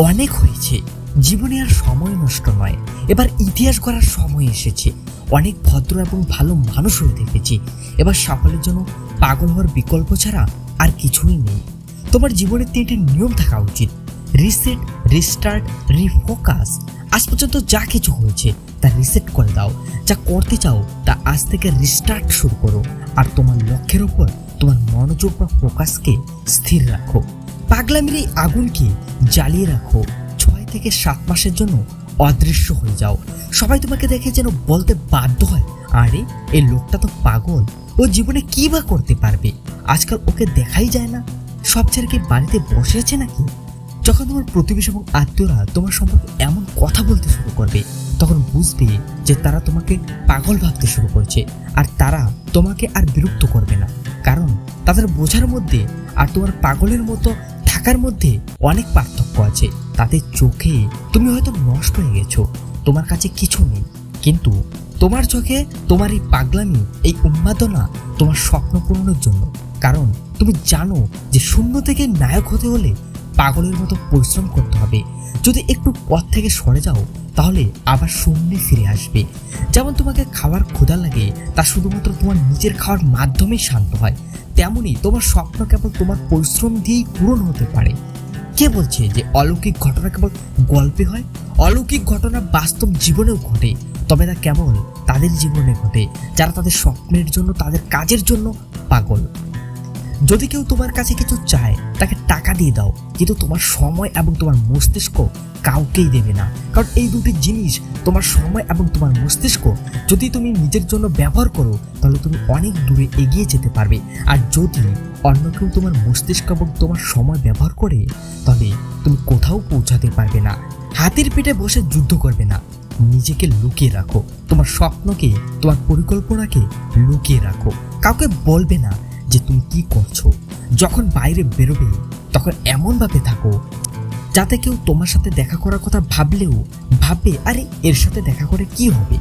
অনেক হয়েছে। জীবনে আর সময় নষ্ট নয়। এবার ইতিহাস করার সময় এসেছে। অনেক ভদ্র এবং ভালো মানুষ হয়ে দেখেছি। এবার সকলের জন্য পাগল হওয়ার বিকল্প ছাড়া আর কিছুই নেই। তোমার জীবনে তিনটি নিয়ম থাকা উচিত। Reset, restart, refocus. আজ পর্যন্ত যা কিছু হয়েছে, তা রিসেট করে দাও। যা করতে চাও, তা আজ থেকে রিস্টার্ট শুরু করো। আর তোমার লক্ষ্যের ওপর তোমার মনোযোগ বা ফোকাসকে স্থির রাখো। পাগলামির এই আগুনকে জ্বালিয়ে রাখো। ছয় থেকে সাত মাসের জন্য অদৃশ্য হয়ে যাও। সবাই তোমাকে দেখে যেন বলতে বাধ্য হয়, আরে, এই লোকটা তো পাগল। ও জীবনে কি বা করতে পারবে? আজকাল ওকে দেখাই যায় না। সব ছেড়ে কি বাড়িতে বসে আছে নাকি? যখন তোমার প্রতিবেশী এবং আত্মীয়রা তোমার সম্পর্কে এমন কথা বলতে শুরু করবে, তখন বুঝবে যে তারা তোমাকে পাগল ভাবতে শুরু করছে। আর তারা তোমাকে আর বিরক্ত করবে না। কারণ তাদের বোঝার মধ্যে আর তোমার পাগলের মতো থাকার মধ্যে অনেক পার্থক্য আছে। তাদের চোখে তুমি হয়তো নষ্ট হয়ে গেছো। তোমার কাছে কিছু নেই। কিন্তু তোমার চোখে তোমার এই পাগলামি, এই উন্মাদনা তোমার স্বপ্ন পূরণের জন্য। কারণ তুমি জানো যে শূন্য থেকে নায়ক হতে হলে পাগলের মতো পরিশ্রম করতে হবে। যদি একটু পথ থেকে সরে যাও, তাহলে আবার শূন্যে ফিরে আসবে। যেমন তোমাকে খাওয়ার ক্ষুধা লাগে, তা শুধুমাত্র তোমার নিজের খাওয়ার মাধ্যমেই শান্ত হয়। তেমনই তোমার স্বপ্ন কেবল তোমার পরিশ্রম দিয়েই পূরণ হতে পারে। কে বলছে যে অলৌকিক ঘটনা কেবল গল্পে হয়? অলৌকিক ঘটনা বাস্তব জীবনেও ঘটে, তবে তা কেবল তাদের জীবনে ঘটে, যারা তাদের স্বপ্নের জন্য, তাদের কাজের জন্য পাগল। যদি কেউ তোমার কাছে কিছু চায়, তাকে টাকা দিয়ে দাও কিন্তু তোমার সময় এবং তোমার মস্তিষ্ক কাউকেই দেবে না। কারণ এই দুটি জিনিস তোমার সময় এবং তোমার মস্তিষ্ক, যদি তুমি নিজের জন্য ব্যবহার করো, তাহলে তুমি অনেক দূরে এগিয়ে যেতে পারবে। আর যদি অন্য কেউ তোমার মস্তিষ্ক এবং তোমার সময় ব্যবহার করে, তাহলে তুমি কোথাও পৌঁছাতে পারবে না। হাতির পিঠে বসে যুদ্ধ করবে না। নিজেকে লুকিয়ে রাখো। তোমার স্বপ্নকে, তোমার পরিকল্পনাকে লুকিয়ে রাখো। কাউকে বলবে না যে তুমি কি করছ? যখন বাইরে বেরোবে, তখন এমনভাবে থাকো, যাতে কেউ তোমার সাথে দেখা করার কথা ভাবলেও ভাববে, আরে, এর সাথে দেখা করে কি হবে?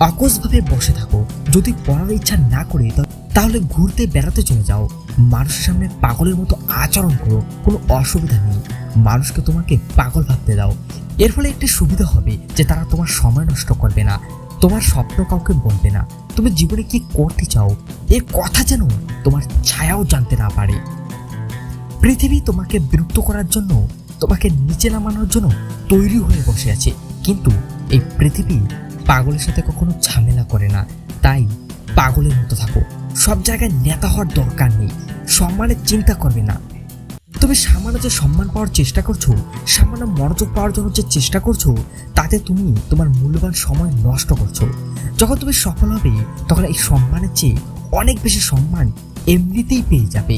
অকস্ভাবে বসে থাকো। যদি পড়ার ইচ্ছা না করে তাহলে ঘুরতে বেড়াতে চলে যাও। মানুষের সামনে পাগলের মতো আচরণ করো, কোনো অসুবিধা নেই। মানুষকে তোমাকে পাগল ভাবতে দাও। এর ফলে একটি সুবিধা হবে যে তারা তোমার সময় নষ্ট করবে না, তোমার স্বপ্ন কাউকে বলবে না। তুমি জীবনে কি করতে চাও? এর কথা যেন তোমার ছায়াও জানতে না পারে। পৃথিবী তোমাকে বিরক্ত করার জন্য, তোমাকে নিচে নামানোর জন্য তৈরি হয়ে বসে আছে। কিন্তু এই পৃথিবী পাগলের সাথে কখনো ঝামেলা করে না। তাই পাগলের মতো থাকো। সব জায়গায় নেতা হওয়ার দরকার নেই। সম্মানের চিন্তা করবে না। তুমি সামান্য যে সম্মান পাওয়ার চেষ্টা করছ, সামান্য মনোযোগ পাওয়ার জন্য যে চেষ্টা করছ, তাতে তুমি তোমার মূল্যবান সময় নষ্ট করছ। যখন তুমি সফল হবে, তখন এই সম্মানের চেয়ে অনেক বেশি সম্মান এমনিতেই পেয়ে যাবে।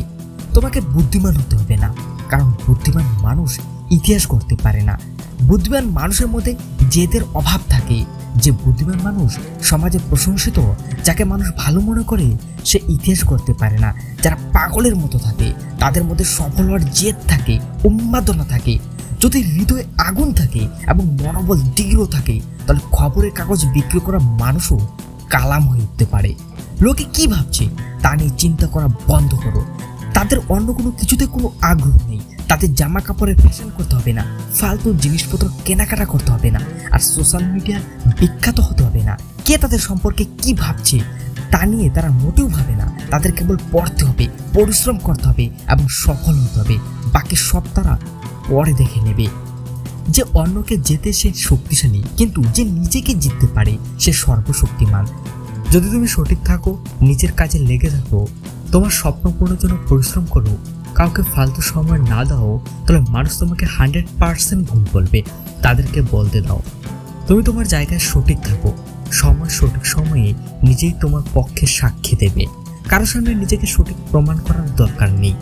তোমাকে বুদ্ধিমান হতে হবে না, কারণ বুদ্ধিমান মানুষ ইতিহাস করতে পারে না। বুদ্ধিমান মানুষের মধ্যে জেদের অভাব থাকে। যে বুদ্ধিমান মানুষ সমাজে প্রশংসিত, যাকে মানুষ ভালো মনে করে, সে ইতিহাস করতে পারে না। যারা পাগলের মতো থাকে, তাদের মধ্যে সফল হওয়ার জেদ থাকে, উন্মাদনা থাকে। যদি হৃদয়ে আগুন থাকে এবং মনোবল দৃঢ় থাকে, তাহলে খবরের কাগজ বিক্রি করা মানুষও কালাম হয়ে উঠতে পারে। লোকে কি ভাবছে? তা নিয়ে চিন্তা করা বন্ধ করো। তাদের অন্য কোনো কিছুতে কোনো আগ্রহ নেই। তাদের জামা কাপড়ের ফ্যাশন করতে হবে না, ফালতু জিনিসপত্র কেনাকাটা করতে হবে না, আর সোশ্যাল মিডিয়া বিখ্যাত হতে হবে না। কে তাদের সম্পর্কে কি ভাবছে, তা নিয়ে তারা মোটেও ভাবে না। তাদের কেবল পড়তে হবে, পরিশ্রম করতে হবে এবং সফল হতে হবে। বাকি সব তারা পরে দেখে নেবে। যে অন্যকে যেতে সে শক্তিশালী, কিন্তু যে নিজেকে জিততে পারে, সে সর্বশক্তিমান। যদি তুমি সঠিক থাকো, নিজের কাজে লেগে থাকো, তোমার স্বপ্ন পূরণের জন্য পরিশ্রম করো কাউকে ফালতু সময় না দাও, তাহলে মানুষ তোমাকে হান্ড্রেড পার্সেন্ট ভুল বলবে। তাদেরকে বলতে দাও। তুমি তোমার জায়গায় সঠিক থাকো। সময় সঠিক সময়ে নিজেই তোমার পক্ষে সাক্ষী দেবে। কারোর সামনে নিজেকে সঠিক প্রমাণ করার দরকার নেই।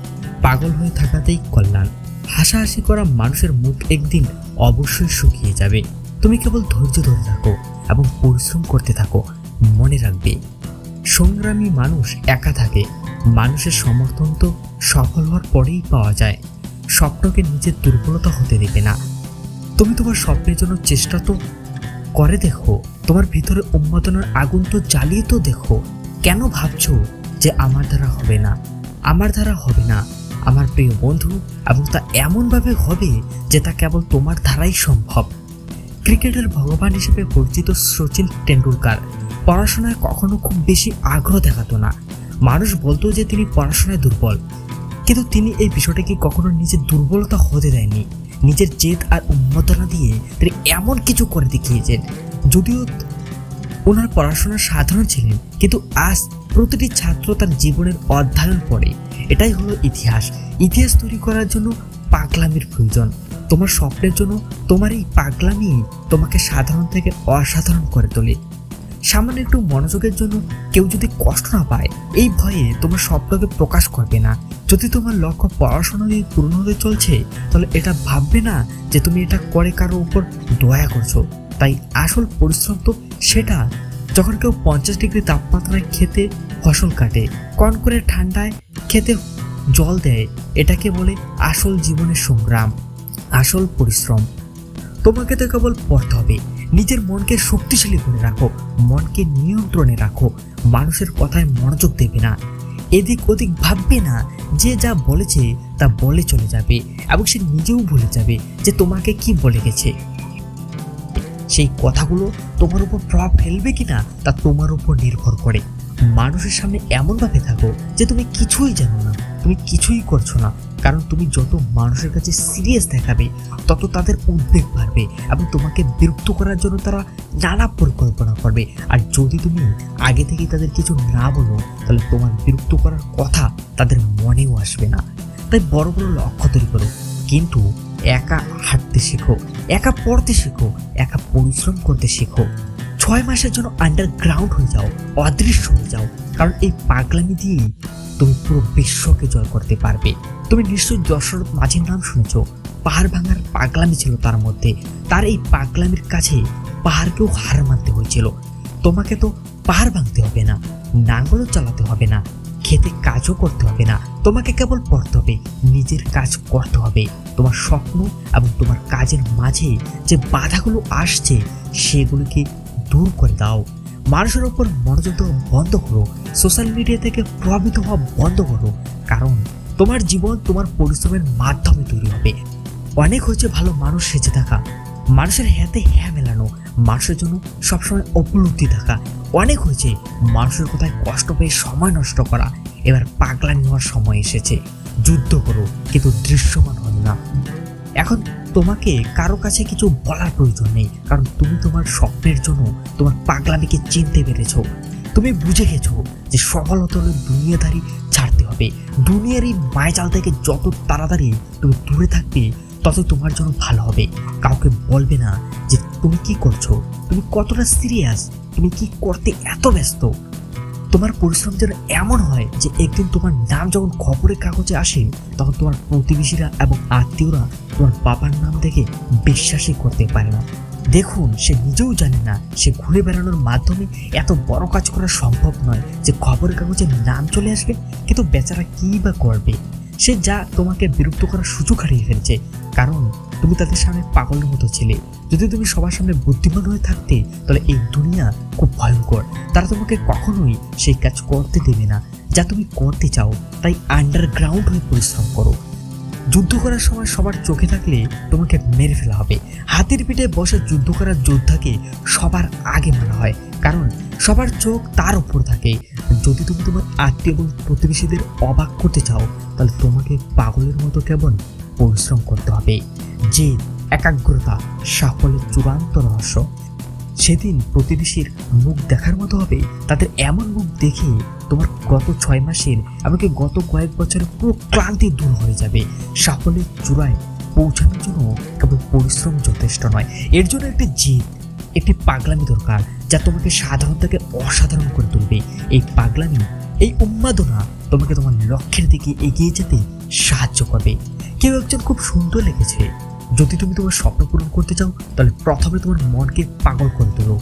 পাগল হয়ে থাকাতেই কল্যাণ। হাসাহাসি করা মানুষের মুখ একদিন অবশ্যই শুকিয়ে যাবে। তুমি কেবল ধৈর্য ধরে থাকো এবং পরিশ্রম করতে থাকো। মনে রাখবে, সংগ্রামী মানুষ একা থাকে। মানুষের সমর্থন তো সফল হওয়ার পরেই পাওয়া যায়। স্বপ্নকে নিজের দুর্বলতা হতে দেবে না। তুমি তোমার স্বপ্নের জন্য চেষ্টা তো করে দেখো। তোমার ভিতরে উন্মাদনার আগুন তো জ্বালিয়ে তো দেখো। কেন ভাবছ যে আমার দ্বারা হবে না? আমার দ্বারা হবে না। আমার প্রিয় বন্ধু এবং তা এমনভাবে হবে যে তা কেবল তোমার দ্বারাই সম্ভব। ক্রিকেটের ভগবান হিসেবে পরিচিত সচিন টেন্ডুলকার পড়াশোনায় কখনো খুব বেশি আগ্রহ দেখাতো না। মানুষ বলতো যে তিনি পড়াশোনায় দুর্বল। কিন্তু তিনি এই বিষয়টাকে কখনো নিজের দুর্বলতা হতে দেয়নি। নিজের জেদ আর উন্মোদনা দিয়ে তিনি এমন কিছু করে দেখিয়েছেন। যদিও ওনার পড়াশোনা সাধারণ ছিলেন, কিন্তু আজ প্রতিটি ছাত্র তার জীবনের অধ্যয়ন পড়ে এটাই হলো ইতিহাস। ইতিহাস তৈরি করার জন্য পাগলামির প্রয়োজন। তোমার স্বপ্নের জন্য তোমার এই পাগলামি তোমাকে সাধারণ থেকে অসাধারণ করে তোলে। সামান্য একটু মনোযোগের জন্য কেউ যদি কষ্ট না পায়, এই ভয়ে তোমার স্বপ্নকে প্রকাশ করবে না। যদি তোমার লক্ষ্য পড়াশোনা দিয়ে পূর্ণ হতে চলছে, তাহলে এটা ভাববে না যে তুমি এটা করে কারও উপর দয়া করছ। তাই আসল পরিশ্রম তো সেটা যখন কেউ পঞ্চাশ ডিগ্রি তাপমাত্রায় খেতে ফসল কাটে কন করে ঠান্ডায় খেতে জল দেয়, এটাকে বলে আসল জীবনের সংগ্রাম, আসল পরিশ্রম। তোমাকে তো কেবল পড়তে হবে। নিজের মনকে শক্তিশালী করে রাখো, মনকে নিয়ন্ত্রণে রাখো, মানুষের কথায় মনোযোগ দেবে না। এদিক ওদিক ভাববে না, যে যা বলেছে তা বলে চলে যাবে এবং সে নিজেও ভুলে যাবে যে তোমাকে কি বলে গেছে। সেই কথাগুলো তোমার উপর প্রভাব ফেলবে কিনা তা তোমার উপর নির্ভর করে। মানুষের সামনে এমনভাবে থাকো যে তুমি কিছুই জানো না, তুমি কিছুই করছ না। কারণ তুমি যত মানুষের কাছে সিরিয়াস দেখাবে, তত তাদের উদ্বেগ বাড়বে এবং তোমাকে বিরক্ত করার জন্য তারা নানা পরিকল্পনা করবে। আর যদি তুমি আগে থেকে তাদের কিছু না বলো, তাহলে তোমার বিরক্ত করার কথা তাদের মনেও আসবে না। তাই বড় বড় লক্ষ্য তৈরি করো। কিন্তু একা হাঁটতে শেখো, একা পড়তে শেখো, একা পরিশ্রম করতে শেখো। ছয় মাসের জন্য আন্ডারগ্রাউন্ড হয়ে যাও, অদৃশ্য হয়ে যাও। কারণ এই পাগলামি দিয়েই তুমি পুরো বিশ্বকে জয় করতে পারবে। তুমি নিশ্চয়ই দশরথ মাঝির নাম শুনেছ, পাহাড় ভাঙার পাগলামি ছিল তার মধ্যে। তার এই পাগলামির কাছে পাহাড়কেও হার মানতে হয়েছিল। তোমাকে তো পাহাড় ভাঙতে হবে না, নাঙ্গলও চালাতে হবে না, খেতে কাজও করতে হবে না, তোমাকে কেবল পড়তে হবে, নিজের কাজ করতে হবে। তোমার স্বপ্ন এবং তোমার কাজের মাঝে যে বাধাগুলো আসছে, সেগুলিকে দূর করে দাও। মানুষের ওপর মনোযোগ দেওয়া বন্ধ করো। সোশ্যাল মিডিয়া থেকে প্রভাবিত হওয়া বন্ধ করো। কারণ তোমার জীবন তোমার পরিশ্রমের মাধ্যমে তৈরি হবে। অনেক হয়েছে ভালো মানুষ সেজে থাকা। মানুষের হাতে হ্যাঁ মেলানো। মানুষের জন্য সবসময় উপলব্ধি থাকা। অনেক হয়েছে মানুষের কোথায় কষ্ট পেয়ে সময় নষ্ট করা। এবার পাগলামি নেওয়ার সময় এসেছে। যুদ্ধ করো, কিন্তু দৃশ্যমান হবে না। এখন তোমাকে কারও কাছে কিছু বলার প্রয়োজন নেই, কারণ তুমি তোমার স্বপ্নের জন্য তোমার পাগলামিকে চিনতে পেরেছ। তুমি বুঝে গেছো যে সফলতা হলে দুনিয়াদারি ছাড়তে হবে। দুনিয়ার এই থেকে যত তাড়াতাড়ি তুমি দূরে থাকবে, তত তোমার জন্য ভালো হবে। কাউকে বলবে না যে তুমি কি করছ, তুমি কতটা সিরিয়াস তুমি কি করতে এত ব্যস্ত। তোমার পরিশ্রম যেন এমন হয় যে একদিন তোমার নাম যখন খবরের কাগজে আসে, তখন তোমার প্রতিবেশীরা এবং আত্মীয়রা তোমার বাবার নাম দেখে বিশ্বাসই করতে পারে না। দেখুন, সে নিজেও জানে না, সে ঘুরে বেড়ানোর মাধ্যমে এত বড় কাজ করা সম্ভব নয় যে খবরের কাগজে নাম চলে আসবে, কিন্তু বেচারা কী বা করবে? সে যা তোমাকে বিরক্ত করার সুযোগ হারিয়ে ফেলছে, কারণ তুমি তাদের সামনে পাগলের মতো ছিলে। যদি তুমি সবার সামনে বুদ্ধিমান হয়ে থাকতে, তাহলে এই দুনিয়া খুব ভয়ঙ্কর। তারা তোমাকে কখনোই সেই কাজ করতে দেবে না। যা তুমি করতে চাও, তাই আন্ডারগ্রাউন্ড হয়ে পরিশ্রম করো। যুদ্ধ করার সময় সবার চোখে থাকলে তোমাকে মেরে ফেলা হবে। হাতের পিঠে বসে যুদ্ধ করার যোদ্ধাকে সবার আগে মানা হয়, কারণ সবার চোখ তার উপর থাকে। যদি তুমি তোমার আত্মীয় এবং প্রতিবেশীদের অবাক করতে চাও, তাহলে তোমাকে পাগলের মতো কেবল পরিশ্রম করতে হবে। যে একাগ্রতা, সাফল্যের চূড়ান্ত রহস্য, সেদিন প্রতিবেশীর মুখ দেখার মতো হবে। তাদের এমন মুখ দেখে তোমার গত ছয় মাসের, এমনকি গত কয়েক বছরের পুরো ক্লান্তি দূর হয়ে যাবে। সাফল্যের চূড়ায় পৌঁছানোর জন্য কেবল পরিশ্রম যথেষ্ট নয়। এর জন্য একটি জিদ, একটি পাগলামি দরকার, যা তোমাকে সাধারণ থেকে অসাধারণ করে তুলবে। এই পাগলামি এই উন্মাদনা তোমাকে তোমার লক্ষ্যের দিকে এগিয়ে যেতে সাহায্য করবে। কেউ একজন খুব সুন্দর লেগেছে। যদি তুমি তোমার স্বপ্ন পূরণ করতে চাও, তাহলে প্রথমে তোমার মনকে পাগল করে তোলো।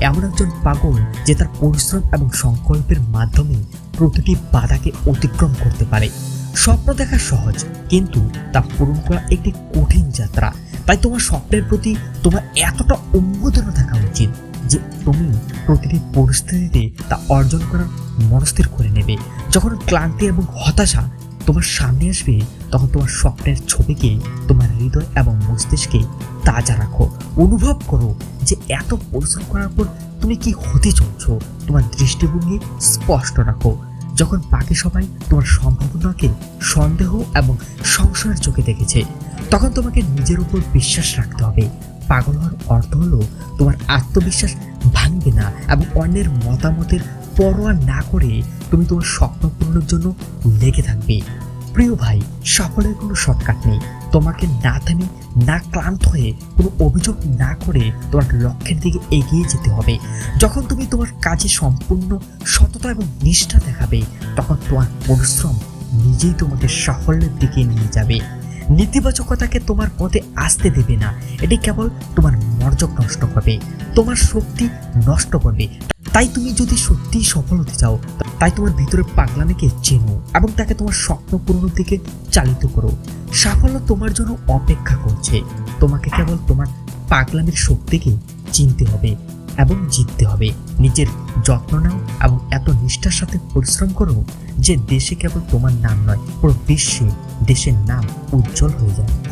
এমন একজন পাগল যে তার পরিশ্রম এবং সংকল্পের মাধ্যমে প্রতিটি বাধাকে অতিক্রম করতে পারে। স্বপ্ন দেখা সহজ, কিন্তু তা পূরণ করা একটি কঠিন যাত্রা। তাই তোমার স্বপ্নের প্রতি তোমার এতটা উন্মোদনা থাকা উচিত যে তুমি প্রতিটি পরিস্থিতিতে তা অর্জন করার মনস্থির করে নেবে। যখন ক্লান্তি এবং হতাশা তোমার সামনে আসবে, তখন তোমার স্বপ্নের ছবিকে, তোমার হৃদয় এবং মস্তিষ্কে তাজা রাখো। অনুভব করো যে এত পরিশ্রম করার পর তুমি কি হতে চলছো। তোমার দৃষ্টিভঙ্গি স্পষ্ট রাখো। যখন বাকি সবাই তোমার সম্ভাবনাকে, সন্দেহ এবং সংশয়ের চোখে দেখেছে, তখন তোমাকে নিজের উপর বিশ্বাস রাখতে হবে। পাগল হওয়ার অর্থ হলো তোমার আত্মবিশ্বাস ভাঙবে না এবং অন্যের মতামতের পরোয়া না করে তুমি তোমার স্বপ্ন পূরণের জন্য লেগে থাকবে। প্রিয় ভাই, সকলের কোনো শর্টকাট নেই। তোমাকে না থামে না ক্লান্ত হয়ে কোনো অভিযোগ না করে তোমার লক্ষ্যের দিকে এগিয়ে যেতে হবে। যখন তুমি তোমার কাজে সম্পূর্ণ সততা এবং নিষ্ঠা দেখাবে, তখন তোমার পরিশ্রম নিজেই তোমাকে সাফল্যের দিকে নিয়ে যাবে। নেতিবাচকতাকে তোমার পথে আসতে দেবে না। এটি কেবল তোমার মর্যাদ নষ্ট করবে, তোমার শক্তি নষ্ট করবে। তাই তুমি যদি সত্যিই সফল হতে চাও, তাই তোমার ভিতরে পাগলামিকে চেনো এবং তাকে তোমার স্বপ্ন পূরণের দিকে চালিত করো। সাফল্য তোমার জন্য অপেক্ষা করছে। তোমাকে কেবল তোমার পাগলামির শক্তিকে চিনতে হবে। এবং জিততে হবে। নিজের যত্ন নাও এবং এত নিষ্ঠার সাথে পরিশ্রম করো যে দেশে কেবল তোমার নাম নয়, পুরো বিশ্বে দেশের নাম উজ্জ্বল হয়ে যায়